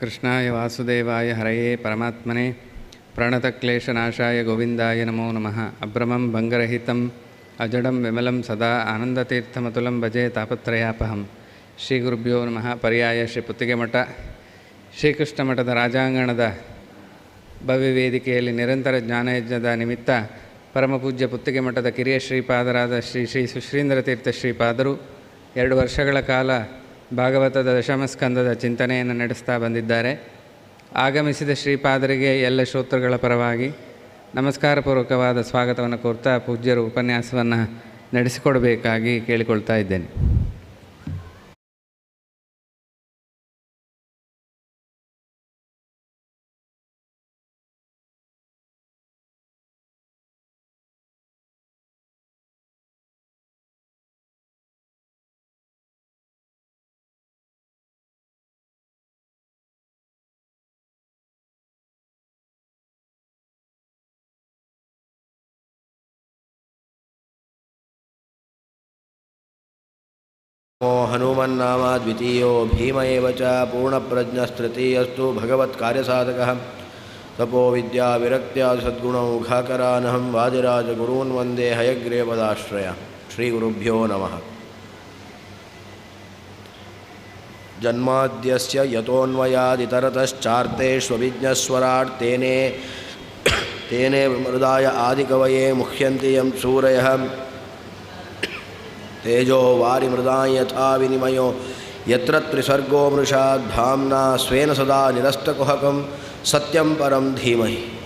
ಕೃಷ್ಣಾಯ ವಾಸುದೇವಾಯ ಹರಯೇ ಪರಮಾತ್ಮನೆ. ಪ್ರಣತಕ್ಲೇಶನಾಶಾಯ ಗೋವಿಂದಾಯ ನಮೋ ನಮಃ. ಅಭ್ರಮಂ ಭಂಗರಹಿತಂ, ಅಜಡಂ ವಿಮಲಂ ಸದಾ ಆನಂದತೀರ್ಥಮತುಲಂ ಭಜೆ ತಾಪತ್ರಯಾಪಹಂ. ಶ್ರೀ ಗುರುಭ್ಯೋ ನಮಃ. ಪರ್ಯಾಯ ಶ್ರೀ ಪುತ್ತಿಗೆ ಮಠ ಶ್ರೀಕೃಷ್ಣ ಮಠದ ರಾಜಾಂಗಣದ ಭವ್ಯ ವೇದಿಕೆಯಲ್ಲಿ ನಿರಂತರ ಜ್ಞಾನಯಜ್ಞದ ನಿಮಿತ್ತ ಪರಮಪೂಜ್ಯ ಪುತ್ತಿಗೆ ಮಠದ ಕಿರಿಯ ಶ್ರೀಪಾದರಾದ ಶ್ರೀ ಶ್ರೀ ಸುಶ್ರೀಂದ್ರ ತೀರ್ಥ ಶ್ರೀಪಾದರು ಎರಡು ವರ್ಷಗಳ ಕಾಲ ಭಾಗವತದ ದಶಮಸ್ಕಂದದ ಚಿಂತನೆಯನ್ನು ನಡೆಸ್ತಾ ಬಂದಿದ್ದಾರೆ. ಆಗಮಿಸಿದ ಶ್ರೀಪಾದರಿಗೆ ಎಲ್ಲ ಶ್ರೋತೃಗಳ ಪರವಾಗಿ ನಮಸ್ಕಾರಪೂರ್ವಕವಾದ ಸ್ವಾಗತವನ್ನು ಕೋರ್ತಾ ಪೂಜ್ಯರು ಉಪನ್ಯಾಸವನ್ನು ನಡೆಸಿಕೊಡಬೇಕಾಗಿ ಕೇಳಿಕೊಳ್ತಾ ಇದ್ದೇನೆ. नमो हनुमन्नाम द्वितीयो भीम एव च पूर्णप्रज्ञस्तृतीयस्तु भगवत्कार्यसाधकः। तपो विद्याविरक्त्या सद्गुणौघाकरानहं वादिराजगुरून् वंदे हयग्रीवदाश्रय। श्रीगुरुभ्यो नमः। जन्माद्यस्य यतोऽन्वयादितरतश्चार्तेष्वभिज्ञस्वराट् तेने तेने मृदाय आदिकवये मुह्यन्ति यं सूरयः। ತೇಜೋ ವಾರಿ ಮೃದಾ ಯಥಾ ವಿನಿಮಯೋ. ಯತ್ರ ತ್ರಿಸರ್ಗೋ ಮೃಷಾ ಧಾಮ್ನಾ ಸ್ವೇನ ಸದಾ ನಿರಸ್ತಕುಹಕಂ ಸತ್ಯಂ ಪರಂ ಧೀಮಹಿ.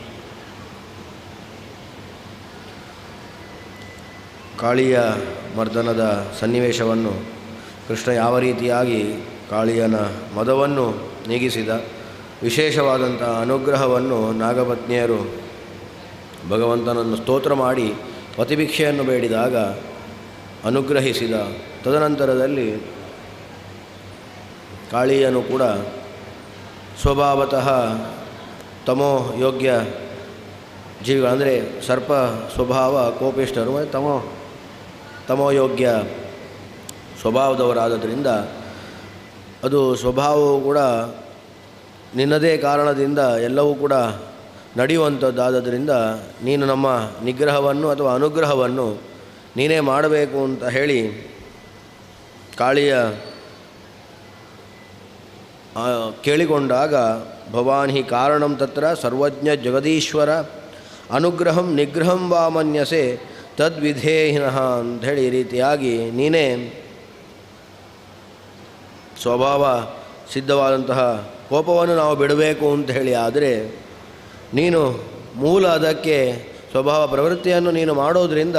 ಕಾಳಿಯ ಮರ್ದನದ ಸನ್ನಿವೇಶವನ್ನು ಕೃಷ್ಣ ಯಾವ ರೀತಿಯಾಗಿ ಕಾಳಿಯನ ಮದವನ್ನು ನೀಗಿಸಿದ ವಿಶೇಷವಾದಂಥ ಅನುಗ್ರಹವನ್ನು ನಾಗಪತ್ನಿಯರು ಭಗವಂತನನ್ನು ಸ್ತೋತ್ರ ಮಾಡಿ ಪ್ರತಿಭಿಕ್ಷೆಯನ್ನು ಬೇಡಿದಾಗ ಅನುಗ್ರಹಿಸಿದ. ತದನಂತರದಲ್ಲಿ ಕಾಳಿಯನು ಕೂಡ ಸ್ವಭಾವತಃ ತಮೋ ಯೋಗ್ಯ ಜೀವಿಗಳು, ಅಂದರೆ ಸರ್ಪ ಸ್ವಭಾವ ಕೋಪಿಷ್ಠರು ತಮೋ ತಮೋ ತಮೋಯೋಗ್ಯ ಸ್ವಭಾವದವರಾದದ್ರಿಂದ ಅದು ಸ್ವಭಾವವು ಕೂಡ ನಿನ್ನದೇ ಕಾರಣದಿಂದ ಎಲ್ಲವೂ ಕೂಡ ನಡೆಯುವಂಥದ್ದಾದ್ದರಿಂದ ನೀನು ನಮ್ಮ ನಿಗ್ರಹವನ್ನು ಅಥವಾ ಅನುಗ್ರಹವನ್ನು ನೀನೇ ಮಾಡಬೇಕು ಅಂತ ಹೇಳಿ ಕಾಳಿಯ ಕೇಳಿಕೊಂಡಾಗ, ಭವಾನ್ ಹಿ ಕಾರಣಂ ತತ್ರ ಸರ್ವಜ್ಞ ಜಗದೀಶ್ವರ, ಅನುಗ್ರಹಂ ನಿಗ್ರಹಂ ವಾ ಮನ್ಯಸೆ ತದ್ವಿಧೇಹಿನಃ ಅಂಥೇಳಿ ಈ ರೀತಿಯಾಗಿ ನೀನೇ ಸ್ವಭಾವ ಸಿದ್ಧವಾದಂತಹ ಕೋಪವನ್ನು ನಾವು ಬಿಡಬೇಕು ಅಂತ ಹೇಳಿ ಆದರೆ ನೀನು ಮೂಲ ಅದಕ್ಕೆ ಸ್ವಭಾವ ಪ್ರವೃತ್ತಿಯನ್ನು ನೀನು ಮಾಡೋದರಿಂದ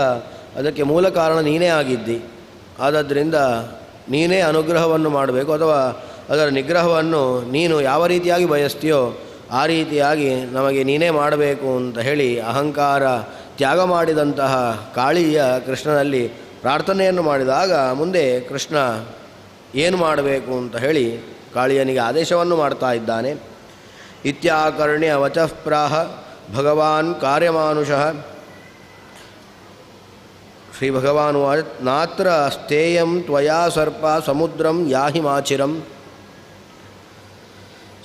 ಅದಕ್ಕೆ ಮೂಲ ಕಾರಣ ನೀನೇ ಆಗಿದ್ದಿ. ಆದ್ದರಿಂದ ನೀನೇ ಅನುಗ್ರಹವನ್ನು ಮಾಡಬೇಕು ಅಥವಾ ಅದರ ನಿಗ್ರಹವನ್ನು ನೀನು ಯಾವ ರೀತಿಯಾಗಿ ಬಯಸ್ತೀಯೋ ಆ ರೀತಿಯಾಗಿ ನಮಗೆ ನೀನೇ ಮಾಡಬೇಕು ಅಂತ ಹೇಳಿ ಅಹಂಕಾರ ತ್ಯಾಗ ಮಾಡಿದಂತಹ ಕಾಳಿಯ ಕೃಷ್ಣನಲ್ಲಿ ಪ್ರಾರ್ಥನೆಯನ್ನು ಮಾಡಿದಾಗ ಮುಂದೆ ಕೃಷ್ಣ ಏನು ಮಾಡಬೇಕು ಅಂತ ಹೇಳಿ ಕಾಳಿಯನಿಗೆ ಆದೇಶವನ್ನು ಮಾಡ್ತಾ ಇದ್ದಾನೆ. ಇತ್ಯಾಕರ್ಣ್ಯ ವಚಃಪ್ರಾಹ ಭಗವಾನ್ ಕಾರ್ಯಮಾನುಷಃ ಶ್ರೀ ಭಗವಾನ್ ಉವಾಚ ನಾತ್ರ ಸ್ಥೇಯಂ ತ್ವಯಾ ಸರ್ಪ ಸಮುದ್ರಂ ಯಾಹಿ ಮಾಚಿರಂ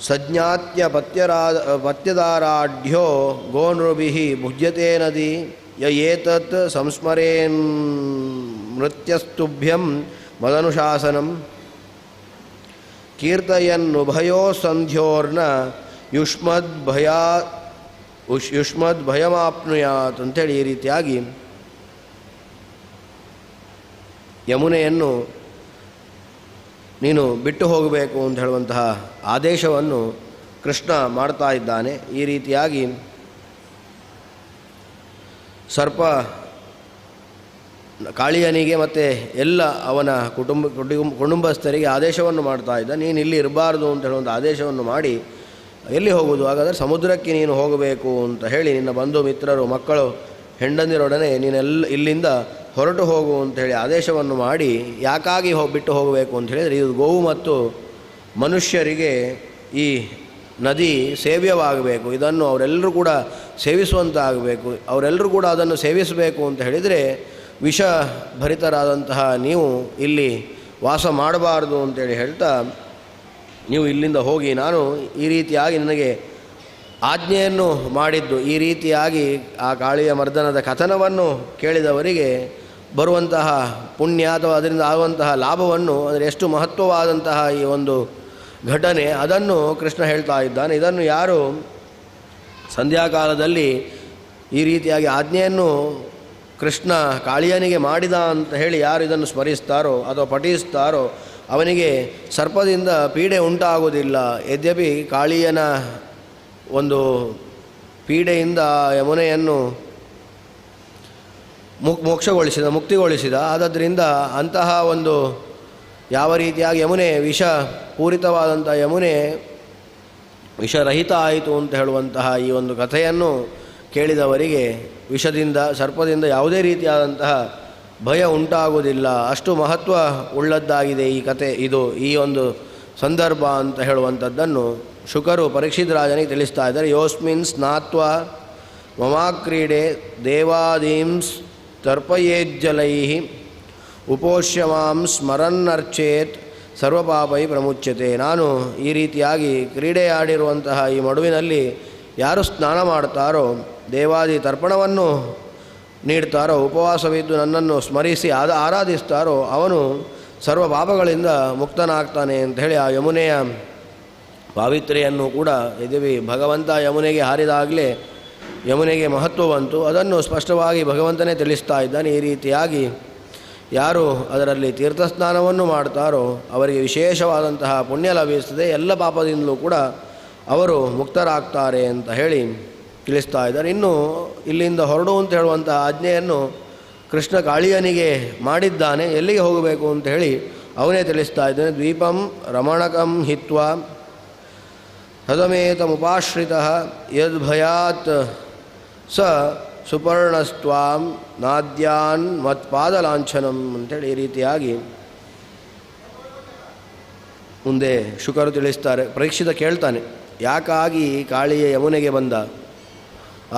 ಸಜ್ಞಾತ್ಯ ಪತ್ಯರಾ ಪತ್ಯದಾರಾಢ್ಯೋ ಗೋನೃಭಿ ಭುಜ್ಯತೆ ನದಿ ಯ ಏತತ್ ಸಂಸ್ಮರೇನ್ ಮೃತ್ಯಸ್ತುಭ್ಯಂ ಮದನುಶಾಸನಂ ಕೀರ್ತಯನ್ನುಭಯೋ ಸಂಧ್ಯೋರ್ನ ಯುಷ್ಮದ್ ಭಯಾ ಉಷ್ ಯುಷ್ಮದ್ ಭಯಮಾಪ್ನುಯಾತ್ ಅಂಥೇಳಿ ಈ ರೀತಿಯಾಗಿ ಯಮುನೆಯನ್ನು ನೀನು ಬಿಟ್ಟು ಹೋಗಬೇಕು ಅಂತ ಹೇಳುವಂತಹ ಆದೇಶವನ್ನು ಕೃಷ್ಣ ಮಾಡ್ತಾ ಇದ್ದಾನೆ. ಈ ರೀತಿಯಾಗಿ ಸರ್ಪ ಕಾಳಿಯನಿಗೆ ಮತ್ತು ಎಲ್ಲ ಅವನ ಕುಟುಂಬ ಕುಟುಂಬ, ಕುಟುಂಬಸ್ಥರಿಗೆ ಆದೇಶವನ್ನು ಮಾಡ್ತಾ ಇದ್ದ. ನೀನು ಇಲ್ಲಿ ಇರಬಾರ್ದು ಅಂತ ಹೇಳುವಂಥ ಆದೇಶವನ್ನು ಮಾಡಿ ಎಲ್ಲಿ ಹೋಗುವುದು? ಹಾಗಾದರೆ ಸಮುದ್ರಕ್ಕೆ ನೀನು ಹೋಗಬೇಕು ಅಂತ ಹೇಳಿ ನಿನ್ನ ಬಂಧು, ಮಿತ್ರರು, ಮಕ್ಕಳು ಹೆಂಡಂದಿರೊಡನೆ ನೀನೆಲ್ಲ ಇಲ್ಲಿಂದ ಹೊರಟು ಹೋಗು ಅಂತ ಹೇಳಿ ಆದೇಶವನ್ನು ಮಾಡಿ ಯಾಕಾಗಿ ಹೋಗಿ ಬಿಟ್ಟು ಹೋಗಬೇಕು ಅಂತ ಹೇಳಿದರೆ ಇದು ಗೋವು ಮತ್ತು ಮನುಷ್ಯರಿಗೆ ಈ ನದಿ ಸೇವ್ಯವಾಗಬೇಕು. ಇದನ್ನು ಅವರೆಲ್ಲರೂ ಕೂಡ ಸೇವಿಸುವಂತಾಗಬೇಕು. ಅವರೆಲ್ಲರೂ ಕೂಡ ಅದನ್ನು ಸೇವಿಸಬೇಕು ಅಂತ ಹೇಳಿದರೆ ವಿಷ ಭರಿತರಾದಂತಹ ನೀವು ಇಲ್ಲಿ ವಾಸ ಮಾಡಬಾರ್ದು ಅಂತೇಳಿ ಹೇಳ್ತಾ, ನೀವು ಇಲ್ಲಿಂದ ಹೋಗಿ ನಾನು ಈ ರೀತಿಯಾಗಿ ನನಗೆ ಆಜ್ಞೆಯನ್ನು ಮಾಡಿದ್ದು. ಈ ರೀತಿಯಾಗಿ ಆ ಕಾಳಿಯ ಮರ್ದನದ ಕಥನವನ್ನು ಕೇಳಿದವರಿಗೆ ಬರುವಂತಹ ಪುಣ್ಯ ಅಥವಾ ಅದರಿಂದ ಆಗುವಂತಹ ಲಾಭವನ್ನು ಅಂದರೆ ಎಷ್ಟು ಮಹತ್ವವಾದಂತಹ ಈ ಒಂದು ಘಟನೆ, ಅದನ್ನು ಕೃಷ್ಣ ಹೇಳ್ತಾ ಇದ್ದಾನೆ. ಇದನ್ನು ಯಾರು ಸಂಧ್ಯಾಕಾಲದಲ್ಲಿ ಈ ರೀತಿಯಾಗಿ ಆಜ್ಞೆಯನ್ನು ಕೃಷ್ಣ ಕಾಳಿಯನಿಗೆ ಮಾಡಿದ ಅಂತ ಹೇಳಿ ಯಾರು ಇದನ್ನು ಸ್ಮರಿಸ್ತಾರೋ ಅಥವಾ ಪಠಿಸ್ತಾರೋ ಅವನಿಗೆ ಸರ್ಪದಿಂದ ಪೀಡೆ ಉಂಟಾಗುವುದಿಲ್ಲ. ಯದ್ಯಪಿ ಕಾಳಿಯನ ಒಂದು ಪೀಡೆಯಿಂದ ಯಮುನೆಯನ್ನು ಮುಕ್ ಮೋಕ್ಷಗೊಳಿಸಿದ, ಮುಕ್ತಿಗೊಳಿಸಿದ. ಆದ್ದರಿಂದ ಅಂತಹ ಒಂದು ಯಾವ ರೀತಿಯಾಗಿ ಯಮುನೆ ವಿಷ ಪೂರಿತವಾದಂಥ ಯಮುನೆ ವಿಷರಹಿತ ಆಯಿತು ಅಂತ ಹೇಳುವಂತಹ ಈ ಒಂದು ಕಥೆಯನ್ನು ಕೇಳಿದವರಿಗೆ ವಿಷದಿಂದ, ಸರ್ಪದಿಂದ ಯಾವುದೇ ರೀತಿಯಾದಂತಹ ಭಯ ಉಂಟಾಗುವುದಿಲ್ಲ. ಅಷ್ಟು ಮಹತ್ವ ಉಳ್ಳದ್ದಾಗಿದೆ ಈ ಕತೆ ಇದು, ಈ ಒಂದು ಸಂದರ್ಭ ಅಂತ ಹೇಳುವಂಥದ್ದನ್ನು ಶುಕರು ಪರೀಕ್ಷಿತ್ ರಾಜನಿಗೆ ತಿಳಿಸ್ತಾ ಇದ್ದಾರೆ. ಯೋಸ್ಮಿನ್ ಸ್ನಾತ್ವ ಮಮಾಕ್ರೀಡೆ ದೇವಾದೀಂಸ್ ತರ್ಪಯೇಜ್ಜಲೈ ಉಪೋಷ್ಯವಾಂ ಸ್ಮರನ್ನರ್ಚೇತ್ ಸರ್ವಪಾಪೈ ಪ್ರಮುಚ್ಯತೆ. ನಾನು ಈ ರೀತಿಯಾಗಿ ಕ್ರೀಡೆ ಆಡಿರುವಂತಹ ಈ ಮಡುವಿನಲ್ಲಿ ಯಾರು ಸ್ನಾನ ಮಾಡ್ತಾರೋ, ದೇವಾದಿ ತರ್ಪಣವನ್ನು ನೀಡ್ತಾರೋ, ಉಪವಾಸವಿದ್ದು ನನ್ನನ್ನು ಸ್ಮರಿಸಿ ಆದ ಆರಾಧಿಸ್ತಾರೋ, ಅವನು ಸರ್ವ ಪಾಪಗಳಿಂದ ಮುಕ್ತನಾಗ್ತಾನೆ ಅಂತ ಹೇಳಿ ಆ ಯಮುನೆಯ ಪಾವಿತ್ರೆಯನ್ನು ಕೂಡ ಯದ್ಯಪಿ ಭಗವಂತ ಯಮುನೆಗೆ ಹಾರಿದಾಗಲೇ ಯಮುನೆಗೆ ಮಹತ್ವ ಬಂತು. ಅದನ್ನು ಸ್ಪಷ್ಟವಾಗಿ ಭಗವಂತನೇ ತಿಳಿಸ್ತಾ ಇದ್ದಾನೆ. ಈ ರೀತಿಯಾಗಿ ಯಾರು ಅದರಲ್ಲಿ ತೀರ್ಥಸ್ನಾನವನ್ನು ಮಾಡ್ತಾರೋ, ಅವರಿಗೆ ವಿಶೇಷವಾದಂತಹ ಪುಣ್ಯ ಲಭಿಸ್ತದೆ ಎಲ್ಲ ಪಾಪದಿಂದಲೂ ಕೂಡ ಅವರು ಮುಕ್ತರಾಗ್ತಾರೆ ಅಂತ ಹೇಳಿ ತಿಳಿಸ್ತಾ ಇದ್ದಾರೆ. ಇನ್ನು ಇಲ್ಲಿಂದ ಹೊರಡು ಅಂತ ಹೇಳುವಂತಹ ಆಜ್ಞೆಯನ್ನು ಕೃಷ್ಣ ಕಾಳಿಯನಿಗೆ ಮಾಡಿದ್ದಾನೆ. ಎಲ್ಲಿಗೆ ಹೋಗಬೇಕು ಅಂತ ಹೇಳಿ ಅವನೇ ತಿಳಿಸ್ತಾ ಇದ್ದಾನೆ. ದ್ವೀಪಂ ರಮಣಕಂ ಹಿತ್ವ ತದಮೇತಮುಪಾಶ್ರಿತ ಯದ್ಭಯಾತ್ ಸ ಸುಪರ್ಣಸ್ತ್ವಾಂ ನಾದ್ಯಾನ್ ಮತ್ಪಾದಲಾಂಛನಂ ಅಂತೇಳಿ ಈ ರೀತಿಯಾಗಿ ಮುಂದೆ ಶುಕರು ತಿಳಿಸ್ತಾರೆ, ಪರೀಕ್ಷಿತ ಕೇಳ್ತಾನೆ, ಯಾಕಾಗಿ ಕಾಳಿಯ ಯಮುನೆಗೆ ಬಂದ?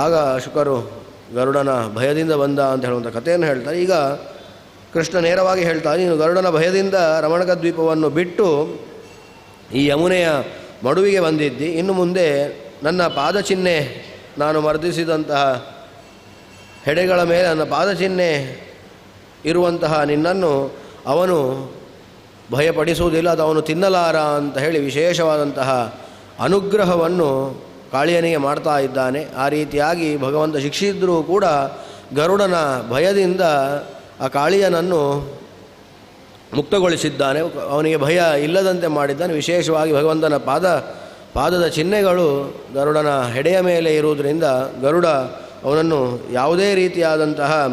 ಆಗ ಶುಕರು ಗರುಡನ ಭಯದಿಂದ ಬಂದ ಅಂತ ಹೇಳುವಂಥ ಕಥೆಯನ್ನು ಹೇಳ್ತಾರೆ. ಈಗ ಕೃಷ್ಣ ನೇರವಾಗಿ ಹೇಳ್ತಾನೆ, ನೀನು ಗರುಡನ ಭಯದಿಂದ ರಮಣಕ ದ್ವೀಪವನ್ನು ಬಿಟ್ಟು ಈ ಯಮುನೆಯ ಮಡುವಿಗೆ ಬಂದಿದ್ದಿ. ಇನ್ನು ಮುಂದೆ ನನ್ನ ಪಾದಚಿಹ್ನೆ ನಾನು ಮರ್ದಿಸಿದಂತಹ ಹೆಡೆಗಳ ಮೇಲೆ ನನ್ನ ಪಾದಚಿಹ್ನೆ ಇರುವಂತಹ ನಿನ್ನನ್ನು ಅವನು ಭಯಪಡಿಸುವುದಿಲ್ಲ, ಅದು ಅವನು ತಿನ್ನಲಾರ ಅಂತ ಹೇಳಿ ವಿಶೇಷವಾದಂತಹ ಅನುಗ್ರಹವನ್ನು ಕಾಳಿಯನಿಗೆ ಮಾಡ್ತಾ ಇದ್ದಾನೆ. ಆ ರೀತಿಯಾಗಿ ಭಗವಂತ ಶಿಕ್ಷಿಸಿದ್ರೂ ಕೂಡ ಗರುಡನ ಭಯದಿಂದ ಆ ಕಾಳಿಯನನ್ನು ಮುಕ್ತಗೊಳಿಸಿದ್ದಾನೆ. ಅವನಿಗೆ ಭಯ ಇಲ್ಲದಂತೆ ಮಾಡಿದ್ದಾನೆ. ವಿಶೇಷವಾಗಿ ಭಗವಂತನ ಪಾದ, ಪಾದದ ಚಿಹ್ನೆಗಳು ಗರುಡನ ಹೆಡೆಯ ಮೇಲೆ ಇರುವುದರಿಂದ ಗರುಡ ಅವನನ್ನು ಯಾವುದೇ ರೀತಿಯಾದಂತಹ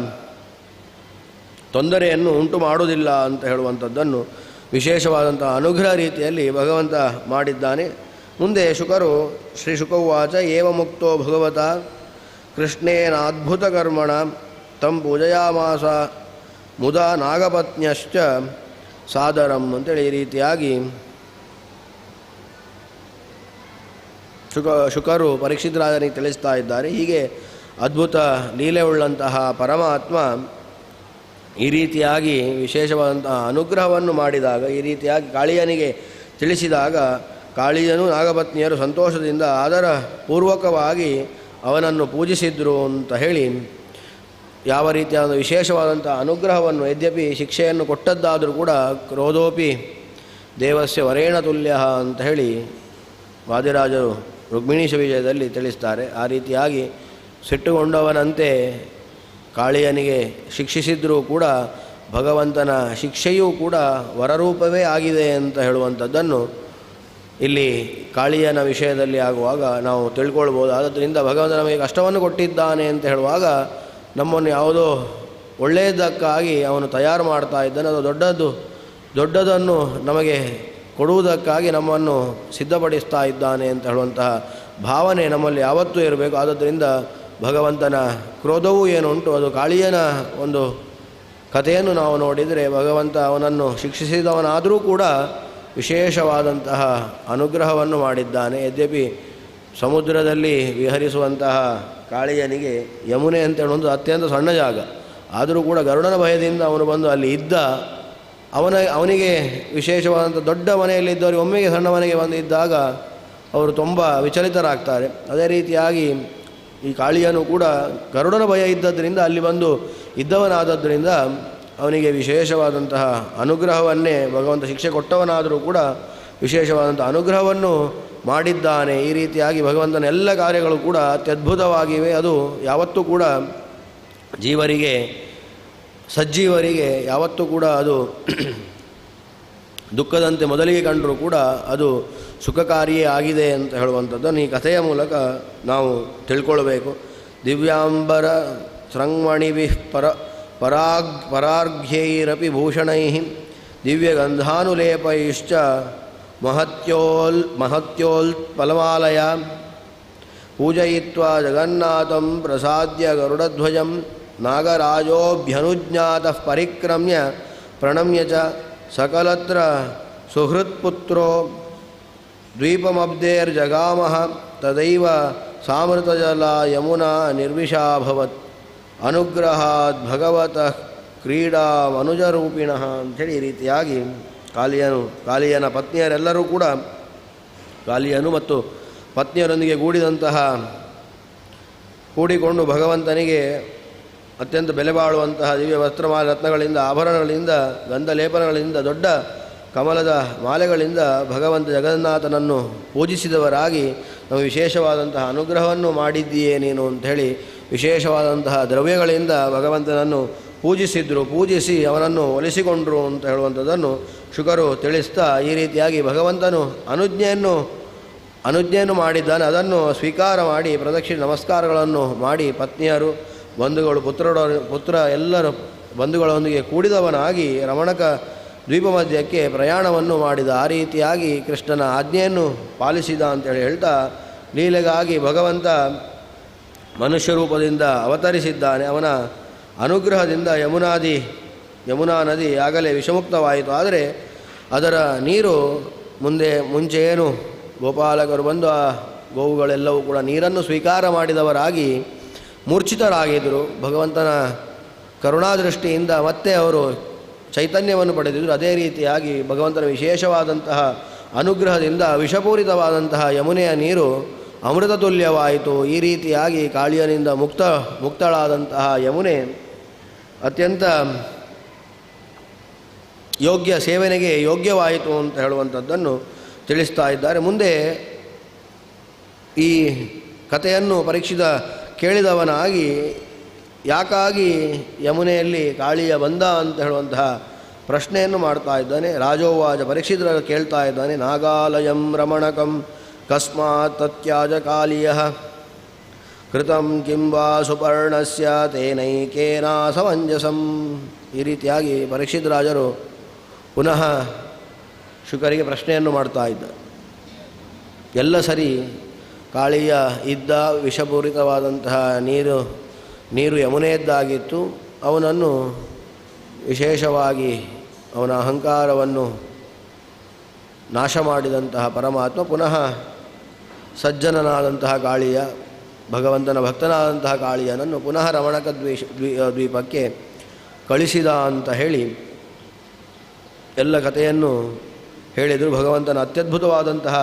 ತೊಂದರೆಯನ್ನು ಉಂಟು ಮಾಡುವುದಿಲ್ಲ ಅಂತ ಹೇಳುವಂಥದ್ದನ್ನು ವಿಶೇಷವಾದಂತಹ ಅನುಗ್ರಹ ರೀತಿಯಲ್ಲಿ ಭಗವಂತ ಮಾಡಿದ್ದಾನೆ. ಮುಂದೆ ಶುಕರು, ಶ್ರೀ ಶುಕವಾಚ, ಏವ ಮುಕ್ತೋ ಭಗವತ, ಕೃಷ್ಣೇನ ಅದ್ಭುತ ಕರ್ಮಣ ತಂ ಪೂಜಯಾಮಾಸ, ಮುದ ನಾಗಪತ್ನ್ಯಶ್ಚ ಸಾದರಂ ಅಂತೇಳಿ ಈ ರೀತಿಯಾಗಿ ಶುಕ ಶುಕರು ಪರೀಕ್ಷಿತರಾದನಿಗೆ ತಿಳಿಸ್ತಾ ಇದ್ದಾರೆ. ಹೀಗೆ ಅದ್ಭುತ ಲೀಲೆ ಉಳ್ಳಂತಹ ಪರಮಾತ್ಮ ಈ ರೀತಿಯಾಗಿ ವಿಶೇಷವಾದಂತಹ ಅನುಗ್ರಹವನ್ನು ಮಾಡಿದಾಗ, ಈ ರೀತಿಯಾಗಿ ಕಾಳಿಯನಿಗೆ ತಿಳಿಸಿದಾಗ ಕಾಳಿಯನು ನಾಗಪತ್ನಿಯರು ಸಂತೋಷದಿಂದ ಆದರ ಪೂರ್ವಕವಾಗಿ ಅವನನ್ನು ಪೂಜಿಸಿದ್ರು ಅಂತ ಹೇಳಿ ಯಾವ ರೀತಿಯಾದ ವಿಶೇಷವಾದಂಥ ಅನುಗ್ರಹವನ್ನು, ಯದ್ಯಪಿ ಶಿಕ್ಷೆಯನ್ನು ಕೊಟ್ಟದ್ದಾದರೂ ಕೂಡ ಕ್ರೋಧೋಪಿ ದೇವಸ್ಯ ವರೇಣ ತುಲ್ಯ ಅಂತ ಹೇಳಿ ವಾದಿರಾಜರು ರುಕ್ಮಿಣೀಶ ವಿಜಯದಲ್ಲಿ ತಿಳಿಸ್ತಾರೆ. ಆ ರೀತಿಯಾಗಿ ಸಿಟ್ಟುಗೊಂಡವನಂತೆ ಕಾಳಿಯನಿಗೆ ಶಿಕ್ಷಿಸಿದ್ರೂ ಕೂಡ ಭಗವಂತನ ಶಿಕ್ಷೆಯೂ ಕೂಡ ವರರೂಪವೇ ಆಗಿದೆ ಅಂತ ಹೇಳುವಂಥದ್ದನ್ನು ಇಲ್ಲಿ ಕಾಳಿಯನ ವಿಷಯದಲ್ಲಿ ಆಗುವಾಗ ನಾವು ತಿಳ್ಕೊಳ್ಬೋದು ಆದ್ದರಿಂದ ಭಗವಂತ ನಮಗೆ ಕಷ್ಟವನ್ನು ಕೊಟ್ಟಿದ್ದಾನೆ ಅಂತ ಹೇಳುವಾಗ ನಮ್ಮನ್ನು ಯಾವುದೋ ಒಳ್ಳೆಯದಕ್ಕಾಗಿ ಅವನು ತಯಾರು ಮಾಡ್ತಾ ಇದ್ದಾನೆ, ಅದು ದೊಡ್ಡದು ದೊಡ್ಡದನ್ನು ನಮಗೆ ಕೊಡುವುದಕ್ಕಾಗಿ ನಮ್ಮನ್ನು ಸಿದ್ಧಪಡಿಸ್ತಾ ಇದ್ದಾನೆ ಅಂತ ಹೇಳುವಂತಹ ಭಾವನೆ ನಮ್ಮಲ್ಲಿ ಯಾವತ್ತೂ ಇರಬೇಕು. ಆದ್ದರಿಂದ ಭಗವಂತನ ಕ್ರೋಧವೂ ಏನು ಉಂಟು ಅದು ಕಾಳಿಯನ ಒಂದು ಕಥೆಯನ್ನು ನಾವು ನೋಡಿದರೆ ಭಗವಂತ ಅವನನ್ನು ಶಿಕ್ಷಿಸಿದವನಾದರೂ ಕೂಡ ವಿಶೇಷವಾದಂತಹ ಅನುಗ್ರಹವನ್ನು ಮಾಡಿದ್ದಾನೆ. ಯದ್ಯಪಿ ಸಮುದ್ರದಲ್ಲಿ ವಿಹರಿಸುವಂತಹ ಕಾಳಿಯನಿಗೆ ಯಮುನೆ ಅಂತ ಒಂದು ಅತ್ಯಂತ ಸಣ್ಣ ಜಾಗ. ಆದರೂ ಕೂಡ ಗರುಡನ ಭಯದಿಂದ ಅವನು ಬಂದು ಅಲ್ಲಿ ಇದ್ದ ಅವನ, ಅವನಿಗೆ ವಿಶೇಷವಾದಂಥ ದೊಡ್ಡ ಮನೆಯಲ್ಲಿದ್ದವರು ಒಮ್ಮೆಗೆ ಸಣ್ಣ ಮನೆಗೆ ಬಂದಿದ್ದಾಗ ಅವರು ತುಂಬ ವಿಚಲಿತರಾಗ್ತಾರೆ. ಅದೇ ರೀತಿಯಾಗಿ ಈ ಕಾಳಿಯನು ಕೂಡ ಗರುಡನ ಭಯ ಇದ್ದದ್ದರಿಂದ ಅಲ್ಲಿ ಬಂದು ಇದ್ದವನಾದದ್ದರಿಂದ ಅವನಿಗೆ ವಿಶೇಷವಾದಂತಹ ಅನುಗ್ರಹವನ್ನೇ ಭಗವಂತ ಶಿಕ್ಷೆ ಕೊಟ್ಟವನಾದರೂ ಕೂಡ ವಿಶೇಷವಾದಂಥ ಅನುಗ್ರಹವನ್ನು ಮಾಡಿದ್ದಾನೆ ಈ ರೀತಿಯಾಗಿ ಭಗವಂತನ ಎಲ್ಲ ಕಾರ್ಯಗಳು ಕೂಡ ಅತ್ಯದ್ಭುತವಾಗಿವೆ. ಅದು ಯಾವತ್ತೂ ಕೂಡ ಜೀವರಿಗೆ, ಸಜ್ಜೀವರಿಗೆ, ಯಾವತ್ತೂ ಕೂಡ ಅದು ದುಃಖದಂತೆ ಮೊದಲಿಗೆ ಕಂಡರೂ ಕೂಡ ಅದು ಸುಖಕಾರಿಯೇ ಆಗಿದೆ ಅಂತ ಹೇಳುವಂಥದ್ದನ್ನು ಈ ಕಥೆಯ ಮೂಲಕ ನಾವು ತಿಳ್ಕೊಳ್ಬೇಕು. ದಿವ್ಯಾಂಬರ ಸ್ರಂಗ್ಮಣಿಭಿ ಪರ, ಪರಾಗ್, ಪರಾರ್ಘ್ಯೈರಪಿ ಭೂಷಣೈ ದಿವ್ಯಗಂಧಾನುಲೇಪೈಶ್ಚ ಮಹತ್ಯೋಲ್ ಮಹತ್ಯೋಲ್ಪಲಮಾಲಯ ಪೂಜಯಿತ್ವಾ ಜಗನ್ನಾಥಂ ಪ್ರಸಾದ್ಯ ಗರುಡಧ್ವಜಂ ನಾಗರಾಜೋಭ್ಯನುಜ್ಞಾತಃ ಪರಿಕ್ರಮ್ಯ ಪ್ರಣಮ್ಯ ಚ ಸಕಲತ್ರ ಸುಹೃತ್ಪುತ್ರೋ ದ್ವೀಪಮಬ್ಧೇರ್ಜಗಾಮಃ ತದೈವ ಸಾಮೃತಜಲ ಯಮುನಾ ನಿರ್ವಿಷಾಭವತ್ ಅನುಗ್ರಹಾತ್ ಭಗವತಃ ಕ್ರೀಡಾ ಮನುಜರೂಪಿಣಃ ಅಂಥೇಳಿ ಈ ರೀತಿಯಾಗಿ ಕಾಲಿಯನು, ಕಾಲಿಯನ ಪತ್ನಿಯರೆಲ್ಲರೂ ಕೂಡ ಕಾಲಿಯನು ಮತ್ತು ಪತ್ನಿಯರೊಂದಿಗೆ ಗೂಡಿದಂತಹ, ಕೂಡಿಕೊಂಡು ಭಗವಂತನಿಗೆ ಅತ್ಯಂತ ಬೆಲೆ ಬಾಳುವಂತಹ ದಿವ್ಯ ವಸ್ತ್ರಮಾಲ ರತ್ನಗಳಿಂದ, ಆಭರಣಗಳಿಂದ, ಗಂಧಲೇಪನಗಳಿಂದ, ದೊಡ್ಡ ಕಮಲದ ಮಾಲೆಗಳಿಂದ ಭಗವಂತ ಜಗನ್ನಾಥನನ್ನು ಪೂಜಿಸಿದವರಾಗಿ ನಮಗೆ ವಿಶೇಷವಾದಂತಹ ಅನುಗ್ರಹವನ್ನು ಮಾಡಿದ್ದೀಯೇ ನೀನು ಅಂಥೇಳಿ ವಿಶೇಷವಾದಂತಹ ದ್ರವ್ಯಗಳಿಂದ ಭಗವಂತನನ್ನು ಪೂಜಿಸಿದ್ರು, ಪೂಜಿಸಿ ಅವನನ್ನು ಒಲಿಸಿಕೊಂಡರು ಅಂತ ಹೇಳುವಂಥದ್ದನ್ನು ಶುಕರು ತಿಳಿಸ್ತಾ ಈ ರೀತಿಯಾಗಿ ಭಗವಂತನು ಅನುಜ್ಞೆಯನ್ನು ಅನುಜ್ಞೆಯನ್ನು ಮಾಡಿದ್ದಾನೆ. ಅದನ್ನು ಸ್ವೀಕಾರ ಮಾಡಿ, ಪ್ರದಕ್ಷಿಣೆ ನಮಸ್ಕಾರಗಳನ್ನು ಮಾಡಿ ಪತ್ನಿಯರು, ಬಂಧುಗಳು, ಪುತ್ರರ, ಪುತ್ರ ಎಲ್ಲರೂ ಬಂಧುಗಳೊಂದಿಗೆ ಕೂಡಿದವನಾಗಿ ರಮಣಕ ದ್ವೀಪ ಮಧ್ಯಕ್ಕೆ ಪ್ರಯಾಣವನ್ನು ಮಾಡಿದ. ಆ ರೀತಿಯಾಗಿ ಕೃಷ್ಣನ ಆಜ್ಞೆಯನ್ನು ಪಾಲಿಸಿದ ಅಂತೇಳಿ ಹೇಳ್ತಾ ಲೀಲೆಗಾಗಿ ಭಗವಂತ ಮನುಷ್ಯ ರೂಪದಿಂದ ಅವತರಿಸಿದ್ದಾನೆ. ಅವನ ಅನುಗ್ರಹದಿಂದ ಯಮುನಾದಿ, ಯಮುನಾ ನದಿ ಆಗಲೇ ವಿಷಮುಕ್ತವಾಯಿತು. ಆದರೆ ಅದರ ನೀರು ಮುಂದೆ, ಮುಂಚೆ ಏನು? ಗೋಪಾಲಕರು ಬಂದು ಆ ಗೋವುಗಳೆಲ್ಲವೂ ಕೂಡ ನೀರನ್ನು ಸ್ವೀಕಾರ ಮಾಡಿದವರಾಗಿ ಮೂರ್ಛಿತರಾಗಿದ್ದರು. ಭಗವಂತನ ಕರುಣಾದೃಷ್ಟಿಯಿಂದ ಮತ್ತೆ ಅವರು ಚೈತನ್ಯವನ್ನು ಪಡೆದಿದ್ದರು. ಅದೇ ರೀತಿಯಾಗಿ ಭಗವಂತನ ವಿಶೇಷವಾದಂತಹ ಅನುಗ್ರಹದಿಂದ ವಿಷಪೂರಿತವಾದಂತಹ ಯಮುನೆಯ ನೀರು ಅಮೃತ ತುಲ್ಯವಾಯಿತು ಈ ರೀತಿಯಾಗಿ ಕಾಳಿಯನಿಂದ ಮುಕ್ತ, ಮುಕ್ತಳಾದಂತಹ ಯಮುನೆ ಅತ್ಯಂತ ಯೋಗ್ಯ ಸೇವನೆಗೆ ಯೋಗ್ಯವಾಯಿತು ಅಂತ ಹೇಳುವಂಥದ್ದನ್ನು ತಿಳಿಸ್ತಾ ಇದ್ದಾರೆ. ಮುಂದೆ ಈ ಕಥೆಯನ್ನು ಪರೀಕ್ಷಿತ ಕೇಳಿದವನಾಗಿ ಯಾಕಾಗಿ ಯಮುನೆಯಲ್ಲಿ ಕಾಳಿಯ ಬಂದ ಅಂತ ಹೇಳುವಂತಹ ಪ್ರಶ್ನೆಯನ್ನು ಮಾಡ್ತಾ ಇದ್ದಾನೆ. ರಾಜೋವಾಜ ಪರೀಕ್ಷಿತರ ಕೇಳ್ತಾ ಇದ್ದಾನೆ, ನಾಗಾಲಯಂ ರಮಣಕಂ ಕಸ್ಮಾತ್ ತತ್ಯಾಜ ಕಾಲಿಯ ಕೃತಂ ಕಿಂವಾ ಸುಪರ್ಣಸ್ಯ ತೇನೈಕೇನ ಸಮಂಜಸಂ ಈ ರೀತಿಯಾಗಿ ಪರೀಕ್ಷಿತ ರಾಜರು ಪುನಃ ಶುಕರಿಗೆ ಪ್ರಶ್ನೆಯನ್ನು ಮಾಡ್ತಾ ಇದ್ದ. ಎಲ್ಲ ಸರಿ, ಕಾಳಿಯ ಇದ್ದ ವಿಷಪೂರಿತವಾದಂತಹ ನೀರು ನೀರು ಯಮುನೆಯದ್ದಾಗಿತ್ತು. ಅವನನ್ನು ವಿಶೇಷವಾಗಿ ಅವನ ಅಹಂಕಾರವನ್ನು ನಾಶ ಮಾಡಿದಂತಹ ಪರಮಾತ್ಮ ಪುನಃ ಸಜ್ಜನನಾದಂತಹ ಕಾಳಿಯ ಭಗವಂತನ ಭಕ್ತನಾದಂತಹ ಕಾಳಿಯನನ್ನು ಪುನಃ ರಮಣಕ ದ್ವೇಷ ದ್ವೀ ದ್ವೀಪಕ್ಕೆ ಕಳಿಸಿದ ಅಂತ ಹೇಳಿ ಎಲ್ಲ ಕಥೆಯನ್ನು ಹೇಳಿದರು. ಭಗವಂತನ ಅತ್ಯದ್ಭುತವಾದಂತಹ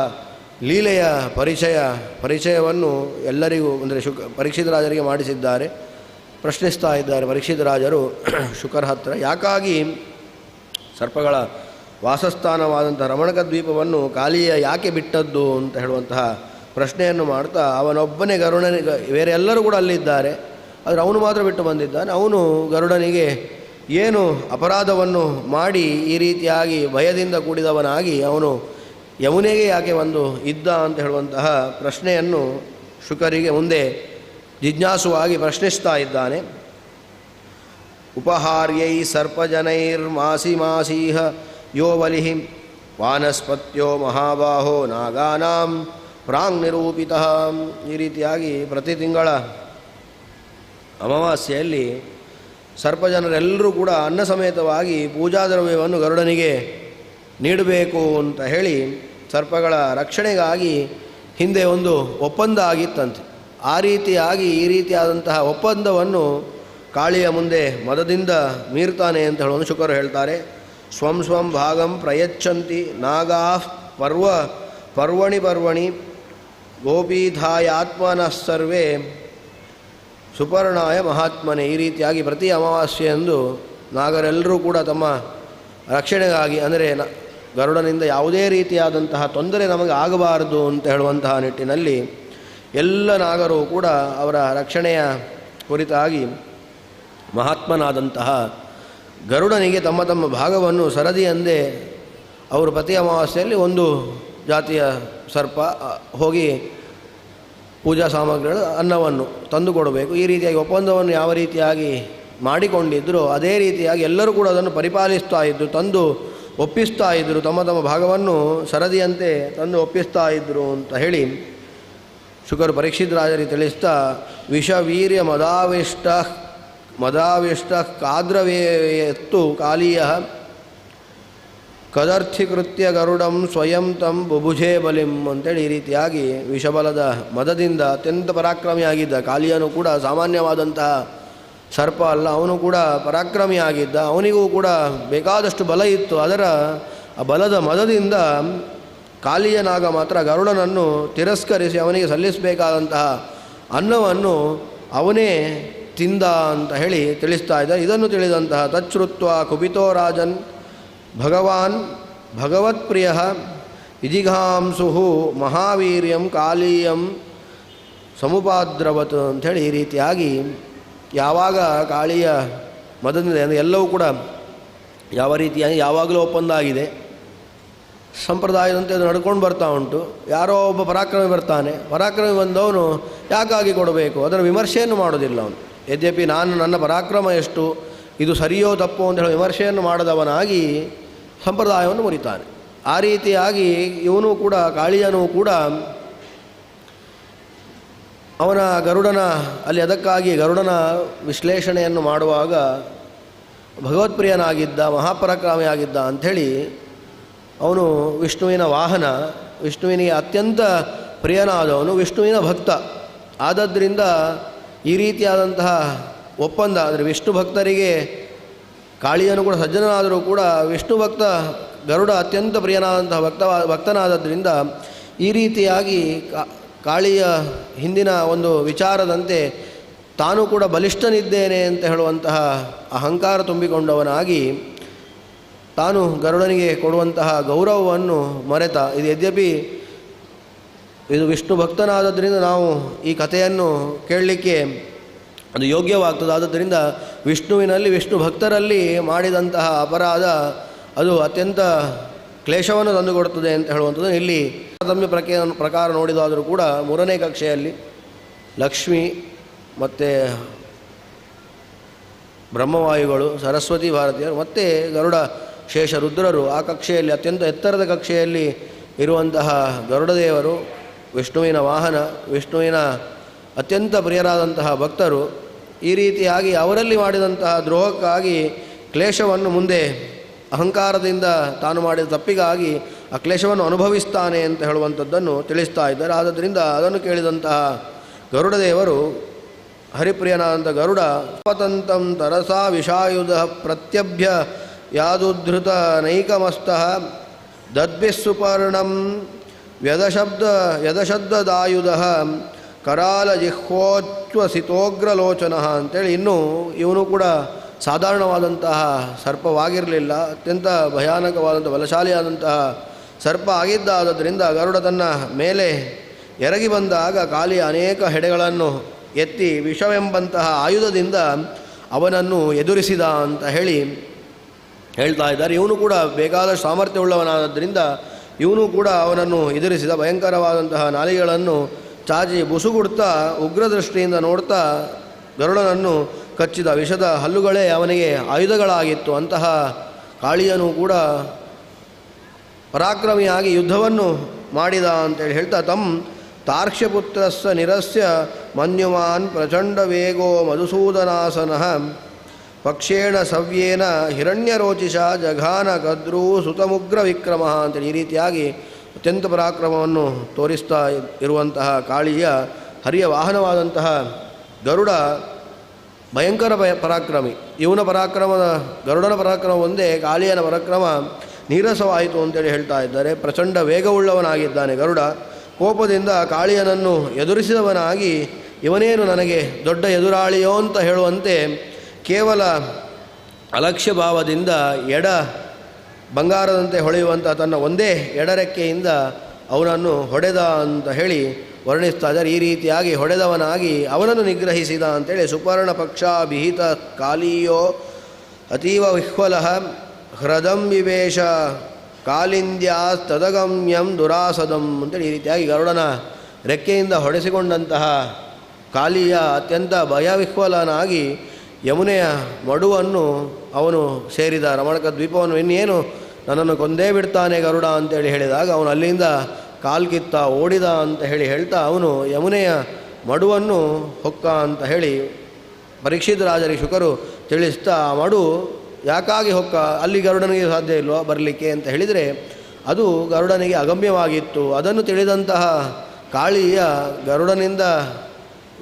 ಲೀಲೆಯ ಪರಿಚಯ, ಪರಿಚಯವನ್ನು ಎಲ್ಲರಿಗೂ ಅಂದರೆ ಶುಕ್, ಪರೀಕ್ಷಿತ ರಾಜರಿಗೆ ಮಾಡಿಸಿದ್ದಾರೆ. ಪ್ರಶ್ನಿಸ್ತಾ ಇದ್ದಾರೆ ಪರೀಕ್ಷಿತ ರಾಜರು ಶುಕರ ಹತ್ರ. ಯಾಕಾಗಿ ಸರ್ಪಗಳ ವಾಸಸ್ಥಾನವಾದಂಥ ರಮಣಕ ದ್ವೀಪವನ್ನು ಕಾಲಿಯ ಯಾಕೆ ಬಿಟ್ಟದ್ದು ಅಂತ ಹೇಳುವಂತಹ ಪ್ರಶ್ನೆಯನ್ನು ಮಾಡ್ತಾ ಅವನೊಬ್ಬನೇ ಗರುಡನಿಗೆ ಬೇರೆ ಎಲ್ಲರೂ ಕೂಡ ಅಲ್ಲಿದ್ದಾರೆ ಆದರೆ ಅವನು ಮಾತ್ರ ಬಿಟ್ಟು ಬಂದಿದ್ದಾನೆ. ಅವನು ಗರುಡನಿಗೆ ಏನು ಅಪರಾಧವನ್ನು ಮಾಡಿ ಈ ರೀತಿಯಾಗಿ ಭಯದಿಂದ ಕೂಡಿದವನಾಗಿ ಅವನು ಯಮುನೆಗೆ ಯಾಕೆ ಒಂದು ಇದ್ದ ಅಂತ ಹೇಳುವಂತಹ ಪ್ರಶ್ನೆಯನ್ನು ಶುಕರಿಗೆ ಮುಂದೆ ಜಿಜ್ಞಾಸುವಾಗಿ ಪ್ರಶ್ನಿಸ್ತಾ ಇದ್ದಾನೆ. ಉಪಹಾರ್ಯೈ ಸರ್ಪಜನೈರ್ಮಾಸಿ ಮಾಸೀಹ ಯೋ ಬಲಿಹಿ ವಾನಸ್ಪತ್ಯೋ ಮಹಾಬಾಹೋ ನಾಗಾನಾಂ ಪ್ರಾಂಗ್ ನಿರೂಪಿತ ಈ ರೀತಿಯಾಗಿ ಪ್ರತಿ ತಿಂಗಳ ಅಮಾವಾಸ್ಯೆಯಲ್ಲಿ ಸರ್ಪಜನರೆಲ್ಲರೂ ಕೂಡ ಅನ್ನ ಸಮೇತವಾಗಿ ಪೂಜಾ ದ್ರವ್ಯವನ್ನು ಗರುಡನಿಗೆ ನೀಡಬೇಕು ಅಂತ ಹೇಳಿ ಸರ್ಪಗಳ ರಕ್ಷಣೆಗಾಗಿ ಹಿಂದೆ ಒಂದು ಒಪ್ಪಂದ ಆಗಿತ್ತಂತೆ ಆ ರೀತಿಯಾಗಿ ಈ ರೀತಿಯಾದಂತಹ ಒಪ್ಪಂದವನ್ನು ಕಾಳಿಯ ಮುಂದೆ ಮದದಿಂದ ಮೀರ್ತಾನೆ ಅಂತ ಹೇಳುವ ಶುಕರು ಹೇಳ್ತಾರೆ. ಸ್ವಂ ಸ್ವಂ ಭಾಗಂ ಪ್ರಯಚ್ಛಂತಿ ನಾಗಾ ಪರ್ವ ಪರ್ವಣಿ ಪರ್ವಣಿ ಗೋಪೀಧಾಯಾತ್ಮನಃ ಸರ್ವೇ ಸುಪರ್ಣಾಯ ಮಹಾತ್ಮನೆ. ಈ ರೀತಿಯಾಗಿ ಪ್ರತಿ ಅಮಾವಾಸ್ಯೆಯಂದು ನಾಗರೆಲ್ಲರೂ ಕೂಡ ತಮ್ಮ ರಕ್ಷಣೆಗಾಗಿ, ಅಂದರೆ ನ ಗರುಡನಿಂದ ಯಾವುದೇ ರೀತಿಯಾದಂತಹ ತೊಂದರೆ ನಮಗೆ ಆಗಬಾರದು ಅಂತ ಹೇಳುವಂತಹ ನಿಟ್ಟಿನಲ್ಲಿ ಎಲ್ಲ ನಾಗರು ಕೂಡ ಅವರ ರಕ್ಷಣೆಯ ಕುರಿತಾಗಿ ಮಹಾತ್ಮನಾದಂತಹ ಗರುಡನಿಗೆ ತಮ್ಮ ತಮ್ಮ ಭಾಗವನ್ನು ಸರದಿ ಎಂದೇ ಅವರು ಪ್ರತಿ ಅಮಾವಾಸ್ಯೆಯಲ್ಲಿ ಒಂದು ಜಾತಿಯ ಸರ್ಪ ಹೋಗಿ ಪೂಜಾ ಸಾಮಗ್ರಿಗಳು, ಅನ್ನವನ್ನು ತಂದು ಕೊಡಬೇಕು ಈ ರೀತಿಯಾಗಿ ಒಪ್ಪಂದವನ್ನು ಯಾವ ರೀತಿಯಾಗಿ ಮಾಡಿಕೊಂಡಿದ್ದರು ಅದೇ ರೀತಿಯಾಗಿ ಎಲ್ಲರೂ ಕೂಡ ಅದನ್ನು ಪರಿಪಾಲಿಸ್ತಾ ಇದ್ದರು ತಂದು ಒಪ್ಪಿಸ್ತಾ ಇದ್ದರು ತಮ್ಮ ತಮ್ಮ ಭಾಗವನ್ನು ಸರದಿಯಂತೆ ತಂದು ಒಪ್ಪಿಸ್ತಾ ಇದ್ದರು ಅಂತ ಹೇಳಿ ಶುಕರು ಪರೀಕ್ಷಿತ್ ರಾಜರಿಗೆ ತಿಳಿಸ್ತಾ, ವಿಷವೀರ್ಯ ಮದಾವಿಷ್ಟ ಮದಾವಿಷ್ಟ ಕಾದ್ರವೇಯತ್ತು ಕಾಲೀಯ ಕದರ್ಥೀಕೃತ್ಯ ಗರುಡಂ ಸ್ವಯಂ ತಂ ಬುಭುಜೆ ಬಲಿಂ ಅಂತೇಳಿ ಈ ರೀತಿಯಾಗಿ ವಿಷಬಲದ ಮದದಿಂದ ಅತ್ಯಂತ ಪರಾಕ್ರಮಿಯಾಗಿದ್ದ ಕಾಲಿಯನು ಕೂಡ ಸಾಮಾನ್ಯವಾದಂತಹ ಸರ್ಪ ಅಲ್ಲ, ಅವನು ಕೂಡ ಪರಾಕ್ರಮಿಯಾಗಿದ್ದ, ಅವನಿಗೂ ಕೂಡ ಬೇಕಾದಷ್ಟು ಬಲ ಇತ್ತು. ಅದರ ಆ ಬಲದ ಮದದಿಂದ ಕಾಲಿಯನಾಗ ಮಾತ್ರ ಗರುಡನನ್ನು ತಿರಸ್ಕರಿಸಿ ಅವನಿಗೆ ಸಲ್ಲಿಸಬೇಕಾದಂತಹ ಅನ್ನವನ್ನು ಅವನೇ ತಿಂದ ಅಂತ ಹೇಳಿ ತಿಳಿಸ್ತಾ ಇದ್ದ ಇದನ್ನು ತಿಳಿದಂತಹ ತಚ್ಛೃತ್ವ ಕುಪಿತೋ ರಾಜನ್ ಭಗವಾನ್ ಭಗವತ್ಪ್ರಿಯ ಇಜಿಘಾಂಸು ಮಹಾವೀರ್ಯಂ ಕಾಲೀಯಂ ಸಮುಪಾದ್ರವತ್ ಅಂಥೇಳಿ ಈ ರೀತಿಯಾಗಿ ಯಾವಾಗ ಕಾಳಿಯ ಮದನಿದೆ ಅಂದರೆ ಎಲ್ಲವೂ ಕೂಡ ಯಾವ ರೀತಿಯಾಗಿ ಯಾವಾಗಲೂ ಒಪ್ಪಂದ ಆಗಿದೆ ಸಂಪ್ರದಾಯದಂತೆ ಅದು ನಡ್ಕೊಂಡು ಬರ್ತಾ ಉಂಟು. ಯಾರೋ ಒಬ್ಬ ಪರಾಕ್ರಮಿ ಬರ್ತಾನೆ. ಪರಾಕ್ರಮಿ ಬಂದವನು ಯಾಕಾಗಿ ಕೊಡಬೇಕು? ಅದರ ವಿಮರ್ಶೆಯನ್ನು ಮಾಡೋದಿಲ್ಲ ಅವನು. ಯದ್ಯಪಿ ನಾನು ನನ್ನ ಪರಾಕ್ರಮ ಎಷ್ಟು? ಇದು ಸರಿಯೋ ತಪ್ಪೋ ಅಂತ ಹೇಳಿ ವಿಮರ್ಶೆಯನ್ನು ಮಾಡದವನಾಗಿ ಸಂಪ್ರದಾಯವನ್ನು ಮುರಿತಾನೆ. ಆ ರೀತಿಯಾಗಿ ಇವನು ಕೂಡ, ಕಾಳಿಯನೂ ಕೂಡ ಅವನ ಗರುಡನ, ಅಲ್ಲಿ ಅದಕ್ಕಾಗಿ ಗರುಡನ ವಿಶ್ಲೇಷಣೆಯನ್ನು ಮಾಡುವಾಗ ಭಗವತ್ಪ್ರಿಯನಾಗಿದ್ದ, ಮಹಾಪರಾಕ್ರಮಿಯಾಗಿದ್ದ ಅಂಥೇಳಿ ಅವನು ವಿಷ್ಣುವಿನ ವಾಹನ, ವಿಷ್ಣುವಿನಿಗೆ ಅತ್ಯಂತ ಪ್ರಿಯನಾದವನು ವಿಷ್ಣುವಿನ ಭಕ್ತ. ಆದ್ದರಿಂದ ಈ ರೀತಿಯಾದಂತಹ ಒಪ್ಪಂದ, ಅಂದರೆ ವಿಷ್ಣು ಭಕ್ತರಿಗೆ ಕಾಳಿಯನು ಕೂಡ ಸಜ್ಜನಾದರೂ ಕೂಡ ವಿಷ್ಣು ಭಕ್ತ ಗರುಡ ಅತ್ಯಂತ ಪ್ರಿಯನಾದಂತಹ ಭಕ್ತ ಭಕ್ತನಾದದ್ದರಿಂದ ಈ ರೀತಿಯಾಗಿ ಕಾಳಿಯ ಹಿಂದಿನ ಒಂದು ವಿಚಾರದಂತೆ ತಾನು ಕೂಡ ಬಲಿಷ್ಠನಿದ್ದೇನೆ ಅಂತ ಹೇಳುವಂತಹ ಅಹಂಕಾರ ತುಂಬಿಕೊಂಡವನಾಗಿ ತಾನು ಗರುಡನಿಗೆ ಕೊಡುವಂತಹ ಗೌರವವನ್ನು ಮರೆತ, ಇದು ಯದ್ಯಪಿ ಇದು ವಿಷ್ಣು ಭಕ್ತನಾದದ್ರಿಂದ ನಾವು ಈ ಕಥೆಯನ್ನು ಕೇಳಲಿಕ್ಕೆ ಅದು ಯೋಗ್ಯವಾಗ್ತದೆ. ಆದ್ದರಿಂದ ವಿಷ್ಣುವಿನಲ್ಲಿ, ವಿಷ್ಣು ಭಕ್ತರಲ್ಲಿ ಮಾಡಿದಂತಹ ಅಪರಾಧ ಅದು ಅತ್ಯಂತ ಕ್ಲೇಶವನ್ನು ತಂದುಕೊಡುತ್ತದೆ ಅಂತ ಹೇಳುವಂಥದ್ದು. ಇಲ್ಲಿ ತಾರತಮ್ಯ ಪ್ರಕೆ, ಪ್ರಕಾರ ನೋಡಿದಾದರೂ ಕೂಡ ಮೂರನೇ ಕಕ್ಷೆಯಲ್ಲಿ ಲಕ್ಷ್ಮಿ ಮತ್ತು ಬ್ರಹ್ಮವಾಯುಗಳು, ಸರಸ್ವತಿ ಭಾರತೀಯರು ಮತ್ತು ಗರುಡ ಶೇಷ ರುದ್ರರು ಆ ಕಕ್ಷೆಯಲ್ಲಿ ಅತ್ಯಂತ ಎತ್ತರದ ಕಕ್ಷೆಯಲ್ಲಿ ಇರುವಂತಹ ಗರುಡದೇವರು, ವಿಷ್ಣುವಿನ ವಾಹನ, ವಿಷ್ಣುವಿನ ಅತ್ಯಂತ ಪ್ರಿಯರಾದಂತಹ ಭಕ್ತರು ಈ ರೀತಿಯಾಗಿ ಅವರಲ್ಲಿ ಮಾಡಿದಂತಹ ದ್ರೋಹಕ್ಕಾಗಿ ಕ್ಲೇಶವನ್ನು ಮುಂದೆ ಅಹಂಕಾರದಿಂದ ತಾನು ಮಾಡಿದ ತಪ್ಪಿಗಾಗಿ ಆ ಕ್ಲೇಶವನ್ನು ಅನುಭವಿಸ್ತಾನೆ ಅಂತ ಹೇಳುವಂಥದ್ದನ್ನು ತಿಳಿಸ್ತಾ ಇದ್ದಾರೆ. ಆದ್ದರಿಂದ ಅದನ್ನು ಕೇಳಿದಂತಹ ಗರುಡದೇವರು, ಹರಿಪ್ರಿಯನಾದಂಥ ಗರುಡ ಪತಂತಂ ತರಸಾ ವಿಷಾಯುಧ ಪ್ರತ್ಯಭ್ಯ ಯಾದುಧೃತ ನೈಕಮಸ್ತಃ ದದ್ಭಿಸುಪರ್ಣಂ ವ್ಯದಶಬ್ದ ವ್ಯದಶಬ್ದದಾಯುಧ ಕರಾಲ ಜಿಹ್ವೋಚ್ವಸಿತೋಗ್ರಲೋಚನ ಅಂತೇಳಿ ಇನ್ನೂ ಇವನು ಕೂಡ ಸಾಧಾರಣವಾದಂತಹ ಸರ್ಪವಾಗಿರಲಿಲ್ಲ, ಅತ್ಯಂತ ಭಯಾನಕವಾದಂಥ ಬಲಶಾಲಿಯಾದಂತಹ ಸರ್ಪ ಆಗಿದ್ದಾದ್ದರಿಂದ ಗರುಡ ತನ್ನ ಮೇಲೆ ಎರಗಿ ಬಂದಾಗ ಕಾಲಿಯ ಅನೇಕ ಹೆಡೆಗಳನ್ನು ಎತ್ತಿ ವಿಷವೆಂಬಂತಹ ಆಯುಧದಿಂದ ಅವನನ್ನು ಎದುರಿಸಿದ ಅಂತ ಹೇಳಿ ಹೇಳ್ತಾ ಇದ್ದಾರೆ. ಇವನು ಕೂಡ ಬೇಕಾದ ಸಾಮರ್ಥ್ಯವುಳ್ಳವನಾದ್ದರಿಂದ ಇವನು ಕೂಡ ಅವನನ್ನು ಎದುರಿಸಿದ ಭಯಂಕರವಾದಂತಹ ನಾಲಿಗೆಗಳನ್ನು ಚಾಚಿ ಬುಸುಗುಡ್ತಾ ಉಗ್ರದೃಷ್ಟಿಯಿಂದ ನೋಡ್ತಾ ಗರುಡನನ್ನು ಕಚ್ಚಿದ ವಿಷದ ಹಲ್ಲುಗಳೇ ಅವನಿಗೆ ಆಯುಧಗಳಾಗಿತ್ತು. ಅಂತಹ ಕಾಳಿಯನು ಕೂಡ ಪರಾಕ್ರಮಿಯಾಗಿ ಯುದ್ಧವನ್ನು ಮಾಡಿದ ಅಂತೇಳಿ ಹೇಳ್ತಾ ತಮ್ಮ ತಾರ್ಕ್ಷ್ಯಪುತ್ರಸ್ಸ ನಿರಸ್ಯ ಮನ್ಯುಮಾನ್ ಪ್ರಚಂಡ ವೇಗೋ ಮಧುಸೂದನಾಸನ. ಪಕ್ಷೇಣ ಸವ್ಯೇನ ಹಿರಣ್ಯರೋಚಿಷ ಜಘಾನ ಕದ್ರೂ ಸುತಮುಗ್ರ ವಿಕ್ರಮ ಅಂತೇಳಿ ಈ ರೀತಿಯಾಗಿ ಅತ್ಯಂತ ಪರಾಕ್ರಮವನ್ನು ತೋರಿಸ್ತಾ ಇರುವಂತಹ ಕಾಳಿಯ ಹರಿಯ ವಾಹನವಾದಂತಹ ಗರುಡ ಭಯಂಕರ ಭಯ ಪರಾಕ್ರಮಿ. ಇವನ ಪರಾಕ್ರಮದ, ಗರುಡನ ಪರಾಕ್ರಮ ಒಂದೇ ಕಾಳಿಯನ ಪರಾಕ್ರಮ ನೀರಸವಾಯಿತು ಅಂತೇಳಿ ಹೇಳ್ತಾ ಇದ್ದಾರೆ. ಪ್ರಚಂಡ ವೇಗವುಳ್ಳವನಾಗಿದ್ದಾನೆ ಗರುಡ. ಕೋಪದಿಂದ ಕಾಳಿಯನನ್ನು ಎದುರಿಸಿದವನಾಗಿ ಇವನೇನು ನನಗೆ ದೊಡ್ಡ ಎದುರಾಳಿಯೋ ಅಂತ ಹೇಳುವಂತೆ ಕೇವಲ ಅಲಕ್ಷ್ಯ ಭಾವದಿಂದ ಎಡ ಬಂಗಾರದಂತೆ ಹೊಳೆಯುವಂಥ ತನ್ನ ಒಂದೇ ಎಡರೆಕ್ಕೆಯಿಂದ ಅವನನ್ನು ಹೊಡೆದ ಅಂತ ಹೇಳಿ ವರ್ಣಿಸ್ತಾ ಇದ್ದಾರೆ. ಈ ರೀತಿಯಾಗಿ ಹೊಡೆದವನಾಗಿ ಅವನನ್ನು ನಿಗ್ರಹಿಸಿದ ಅಂತೇಳಿ ಸುಪರ್ಣ ಪಕ್ಷ ವಿಹಿತ ಕಾಲಿಯೋ ಅತೀವ ವಿಹ್ವಲ ಹೃದಂ ವಿವೇಶ ಕಾಲಿಂದ್ಯಾ ತದಗಮ್ಯಂ ದುರಾಸದಂ ಅಂತೇಳಿ ಈ ರೀತಿಯಾಗಿ ಗರುಡನ ರೆಕ್ಕೆಯಿಂದ ಹೊಡೆಸಿಕೊಂಡಂತಹ ಕಾಲಿಯ ಅತ್ಯಂತ ಭಯವಿಹ್ವಲನಾಗಿ ಯಮುನೆಯ ಮಡುವನ್ನು ಅವನು ಸೇರಿದ ರಮಣಕ ದ್ವೀಪವನ್ನು ಇನ್ನೇನು ನನ್ನನ್ನು ಕೊಂದೇ ಬಿಡ್ತಾನೆ ಗರುಡ ಅಂತೇಳಿ ಹೇಳಿದಾಗ ಅವನು ಅಲ್ಲಿಂದ ಕಾಲ್ಕಿತ್ತ ಓಡಿದ ಅಂತ ಹೇಳಿ ಹೇಳ್ತಾ ಅವನು ಯಮುನೆಯ ಮಡುವನ್ನು ಹೊಕ್ಕ ಅಂತ ಹೇಳಿ ಪರೀಕ್ಷಿತ ರಾಜರಿಗೆ ಶುಕರು ತಿಳಿಸ್ತಾ ಆ ಮಡು, ಯಾಕಾಗಿ ಹೊಕ್ಕ? ಅಲ್ಲಿ ಗರುಡನಿಗೆ ಸಾಧ್ಯ ಇಲ್ವೋ ಬರಲಿಕ್ಕೆ? ಅಂತ ಹೇಳಿದರೆ, ಅದು ಗರುಡನಿಗೆ ಅಗಮ್ಯವಾಗಿತ್ತು. ಅದನ್ನು ತಿಳಿದಂತಹ ಕಾಳಿಯ ಗರುಡನಿಂದ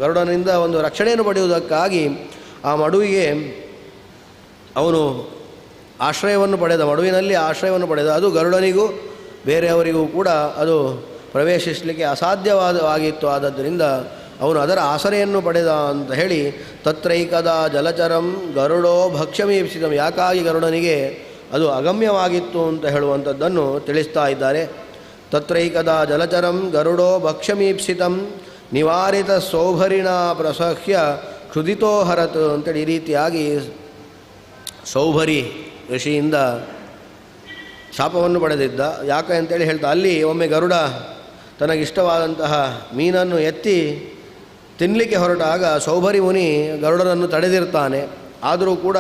ಗರುಡನಿಂದ ಒಂದು ರಕ್ಷಣೆಯನ್ನು ಪಡೆಯುವುದಕ್ಕಾಗಿ ಆ ಮಡುವಿಗೆ ಅವನು ಆಶ್ರಯವನ್ನು ಪಡೆದ, ಮಡುವಿನಲ್ಲಿ ಆಶ್ರಯವನ್ನು ಪಡೆದ, ಅದು ಗರುಡನಿಗೂ ಬೇರೆಯವರಿಗೂ ಕೂಡ ಅದು ಪ್ರವೇಶಿಸಲಿಕ್ಕೆ ಅಸಾಧ್ಯವಾದವಾಗಿತ್ತು ಆದ್ದರಿಂದ ಅವನು ಅದರ ಆಸರೆಯನ್ನು ಪಡೆದ ಅಂತ ಹೇಳಿ, ತತ್ರೈಕದ ಜಲಚರಂ ಗರುಡೋ ಭಕ್ಷ್ಯಮೀಪಿಸಿದ ಯಾಕಾಗಿ ಗರುಡನಿಗೆ ಅದು ಅಗಮ್ಯವಾಗಿತ್ತು ಅಂತ ಹೇಳುವಂಥದ್ದನ್ನು ತಿಳಿಸ್ತಾ ಇದ್ದಾರೆ. ತತ್ರೈಕದ ಜಲಚರಂ ಗರುಡೋ ಭಕ್ಷ್ಯಮೀಪ್ಸಿತಂ ನಿವಾರಿತ ಸೌಭರಿಣ ಪ್ರಸಹ್ಯ ಕ್ಷುದಿತೋ ಹರತು ಅಂತೇಳಿ ಈ ರೀತಿಯಾಗಿ ಸೌಭರಿ ಋಷಿಯಿಂದ ಶಾಪವನ್ನು ಪಡೆದಿದ್ದ. ಯಾಕೆ ಅಂತೇಳಿ ಹೇಳ್ತಾ, ಅಲ್ಲಿ ಒಮ್ಮೆ ಗರುಡ ತನಗಿಷ್ಟವಾದಂತಹ ಮೀನನ್ನು ಎತ್ತಿ ತಿನ್ನಲಿಕ್ಕೆ ಹೊರಟಾಗ ಸೌಭರಿ ಮುನಿ ಗರುಡನನ್ನು ತಡೆದಿರ್ತಾನೆ. ಆದರೂ ಕೂಡ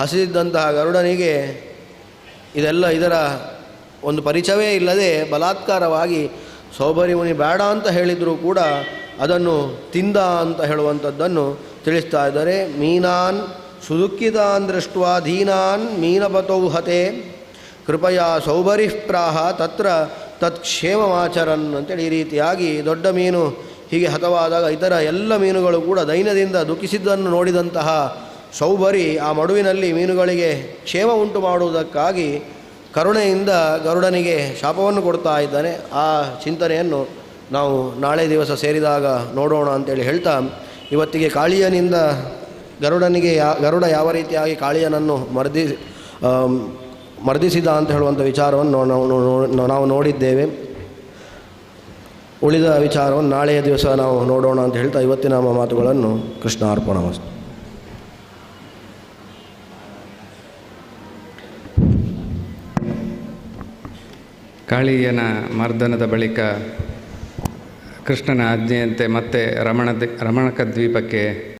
ಹಸಿದಿದ್ದಂತಹ ಗರುಡನಿಗೆ ಇದೆಲ್ಲ ಇದರ ಒಂದು ಪರಿಚಯವೇ ಇಲ್ಲದೆ ಬಲಾತ್ಕಾರವಾಗಿ ಸೌಭರಿ ಮುನಿ ಬೇಡ ಅಂತ ಹೇಳಿದರೂ ಕೂಡ ಅದನ್ನು ತಿಂದ ಅಂತ ಹೇಳುವಂಥದ್ದನ್ನು ತಿಳಿಸ್ತಾ ಇದ್ದಾರೆ. ಮೀನಾನ್ ಸುದುಃಖಿತಾನ್ ದೃಷ್ಟ ದೀನಾನ್ ಮೀನಪತೌಹತೆ ಕೃಪಯಾ ಸೌಭರಿಪ್ರಾಹ ತತ್ರ ತತ್ಕ್ಷೇಮಮಾಚರನ್ ಅಂತೇಳಿ ಈ ರೀತಿಯಾಗಿ ದೊಡ್ಡ ಮೀನು ಹೀಗೆ ಹತವಾದಾಗ ಇತರ ಎಲ್ಲ ಮೀನುಗಳು ಕೂಡ ದೈನದಿಂದ ದುಃಖಿಸಿದ್ದನ್ನು ನೋಡಿದಂತಹ ಸೌಭರಿ ಆ ಮಡುವಿನಲ್ಲಿ ಮೀನುಗಳಿಗೆ ಕ್ಷೇಮ ಉಂಟು ಮಾಡುವುದಕ್ಕಾಗಿ ಕರುಣೆಯಿಂದ ಗರುಡನಿಗೆ ಶಾಪವನ್ನು ಕೊಡ್ತಾ ಇದ್ದಾನೆ. ಆ ಚಿಂತನೆಯನ್ನು ನಾವು ನಾಳೆ ದಿವಸ ಸೇರಿದಾಗ ನೋಡೋಣ ಅಂತೇಳಿ ಹೇಳ್ತಾ, ಇವತ್ತಿಗೆ ಕಾಳಿಯನಿಂದ ಗರುಡನಿಗೆ ಯಾ, ಗರುಡ ಯಾವ ರೀತಿಯಾಗಿ ಕಾಳಿಯನನ್ನು ಮರ್ದಿ ಮರ್ದಿಸಿದ ಅಂತ ಹೇಳುವಂಥ ವಿಚಾರವನ್ನು ನಾವು ನಾವು ನೋಡಿದ್ದೇವೆ. ಉಳಿದ ವಿಚಾರವನ್ನು ನಾಳೆಯ ದಿವಸ ನಾವು ನೋಡೋಣ ಅಂತ ಹೇಳ್ತಾ ಇವತ್ತಿನ ನಮ್ಮ ಮಾತುಗಳನ್ನು ಕೃಷ್ಣ ಅರ್ಪಣ ವಸ್ತು ಕಾಳಿಯನ ಮರ್ದನದ ಬಳಿಕ ಕೃಷ್ಣನ ಆಜ್ಞೆಯಂತೆ ಮತ್ತೆ ರಮಣ ರಮಣಕ ದ್ವೀಪಕ್ಕೆ